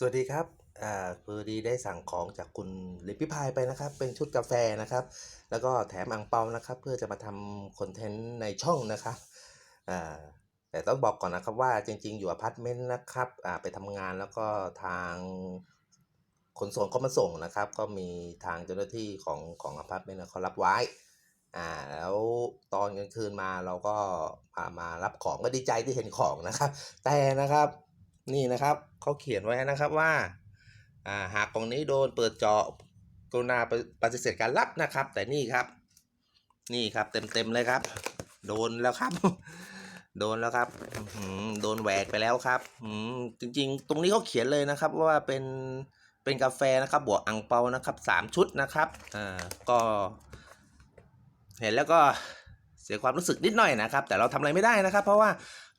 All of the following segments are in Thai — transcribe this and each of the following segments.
สวัสดีครับอ่าพอดีได้สั่งของจากคุณลิปพิพายไปนะครับ เป็นชุดกาแฟนะครับ แล้วก็แถมอังเปานะครับ เพื่อจะมาทำคอนเทนต์ในช่องนะครับอ่าแต่ต้องบอกก่อนนะครับว่าจริง ๆ อยู่อพาร์ตเมนต์นะครับอ่าไปทำงานแล้วก็ทางขนส่งเขามาส่งนะครับ ก็มีทางเจ้าหน้าที่ของของอพาร์ตเมนต์เขารับไว้อ่าแล้วตอนกลางคืนมาเราก็มามารับของก็ดีใจที่เห็นของนะครับ แต่นะครับ นี่นะครับเขาเขียนไว้นะครับว่าหากกล่องนี้โดนเปิดเจาะกรุณาปฏิปฏิเสธการรับนะครับ แต่นี่ครับ นี่ครับเต็มๆเลยครับ โดนแล้วครับ โดนแล้วครับโดนแหวกไปแล้วครับจริงๆ ตรงนี้เขาเขียนเลยนะครับว่าเป็นเป็นกาแฟนะครับ บวกอังเปานะครับสามชุดนะครับอ่าก็เห็นแล้วก็เสียความรู้สึกนิดหน่อยนะครับ แต่เราทำอะไรไม่ได้นะครับ เพราะว่า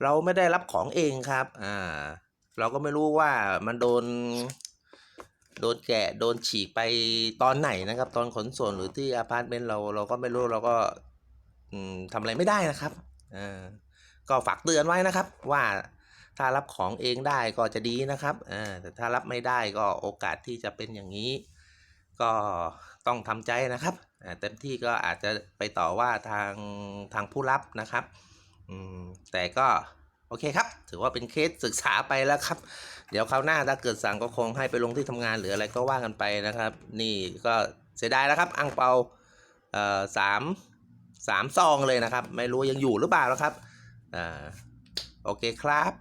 เราไม่ได้รับของเองครับ อ่า เราก็ไม่รู้ว่ามันโดน โดนแกะโดนฉีกไปตอนไหนนะครับ ตอนขนส่งหรือที่อพาร์ตเมนต์เราเราก็ไม่รู้เราก็ทำอะไรไม่ได้นะครับอ่าก็ฝากเตือนไว้นะครับ ว่าถ้ารับของเองได้ก็จะดีนะครับอ่าแต่ถ้ารับไม่ได้ก็โอกาสที่จะเป็นอย่างนี้ ก็ต้องทำใจนะครับเต็มที่ก็อาจจะไปต่อว่าทางทางผู้รับนะครับแต่ก็ โอเคครับ ถือว่าเป็นเคสศึกษาไปแล้วครับ เดี๋ยวคราวหน้าถ้าเกิดสั่งก็คงให้ไปลงที่ทำงานหรืออะไรก็ว่ากันไปนะครับ นี่ก็เสียดายแล้วครับ อังเปาเอ่อสามสามซองเลยนะครับ ไม่รู้ยังอยู่หรือเปล่านะครับอ่าโอเคครับ